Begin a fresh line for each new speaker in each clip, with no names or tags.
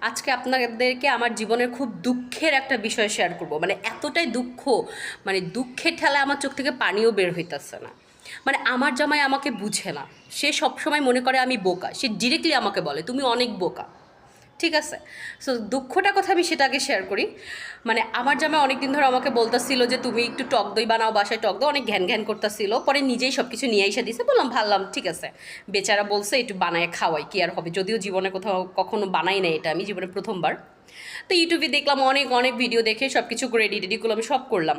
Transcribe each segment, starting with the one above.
আজকে আপনাদেরকে আমার জীবনের খুব দুঃখের একটা বিষয় শেয়ার করব। মানে এতটাই দুঃখ মানে দুঃখের ঠেলা আমার চোখ থেকে পানিও বের হইতেছে না। মানে আমার জামাই আমাকে বুঝে না। সে সবসময় মনে করে আমি বোকা। সে ডিরেক্টলি আমাকে বলে, তুমি অনেক বোকা। ঠিক আছে? সো দুঃখটা কথা আমি সেটা আগে শেয়ার করি। মানে আমার জামা অনেকদিন ধরে আমাকে বলতেছিল যে, তুমি একটু টক দই বানাও বাসায়। টক দই অনেক ঘ্যান ঘ্যান করতেছিল। পরে নিজেই সব কিছু নিয়ে এসে দিছে। বললাম, ভাবলাম, ঠিক আছে। বেচারা বলছে, একটু বানায় খাওয়াই, কি আর হবে? যদিও জীবনে কোথাও কখনো বানাই না এটা। আমি জীবনে প্রথমবার। তো ইউটিউবে দেখলাম অনেক অনেক ভিডিও দেখে সব কিছু রেডি টেডি করলাম, সব করলাম।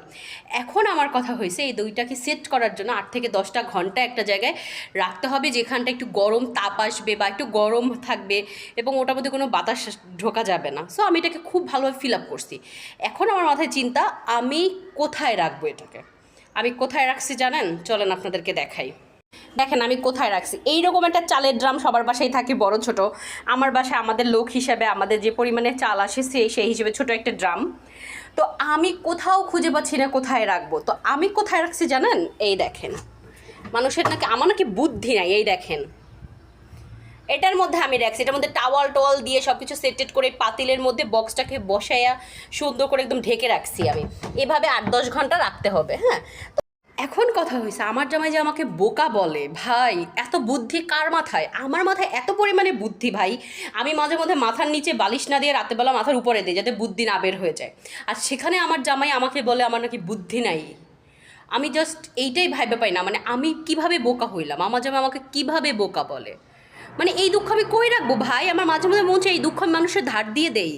এখন আমার কথা হয়েছে, এই দইটাকে সেট করার জন্য আট থেকে দশটা ঘণ্টা একটা জায়গায় রাখতে হবে, যেখানটা একটু গরম তাপ আসবে বা একটু গরম থাকবে এবং ওটার মধ্যে কোনো বাতাস ঢোকা যাবে না। সো আমি এটাকে খুব ভালোভাবে ফিল আপ করছি। এখন আমার মাথায় চিন্তা, আমি কোথায় রাখব এটাকে? আমি কোথায় রাখছি জানেন? চলেন আপনাদেরকে দেখাই। দেখেন আমি কোথায় রাখছি। এইরকম একটা চালের ড্রাম সবার বাসায় থাকে বড় ছোট। আমার বাসায় আমাদের লোক হিসাবে আমাদের যে পরিমাণে চাল আসে সেই সেই হিসেবে ছোট একটা ড্রাম। তো আমি কোথাও খুঁজে পাচ্ছি না কোথায় রাখব। তো আমি কোথায় রাখছি জানেন? এই দেখেন। মানুষের নাকি, আমার নাকি বুদ্ধি নাই, এই দেখেন। এটার মধ্যে আমি রাখছি, এটার মধ্যে টাওয়াল টাওয়াল দিয়ে সব কিছু সেটেড করে পাতিলের মধ্যে বক্সটাকে বসাইয়া সুন্দর করে একদম ঢেকে রাখছি আমি। এভাবে আট দশ ঘণ্টা রাখতে হবে হ্যাঁ? এখন কথা হয়েছে আমার জামাই যে আমাকে বোকা বলে, ভাই, এত বুদ্ধি কার মাথায়? আমার মাথায় এত পরিমাণে বুদ্ধি, ভাই, আমি মাঝে মধ্যে মাথার নিচে বালিশ না দিয়ে রাতেবেলা মাথার উপরে দিই, যাতে বুদ্ধি না বের হয়ে যায়। আর সেখানে আমার জামাই আমাকে বলে, আমার নাকি বুদ্ধি নাই। আমি জাস্ট এইটাই ভাইবে পাই না মানে আমি কীভাবে বোকা হইলাম? আমার জামাই আমাকে কীভাবে বোকা বলে? মানে এই দুঃখ আমি কই রাখব, ভাই? আমার মাঝে মাঝে মন চাই এই দুঃখ আমি মানুষের ধার দিয়ে দেই।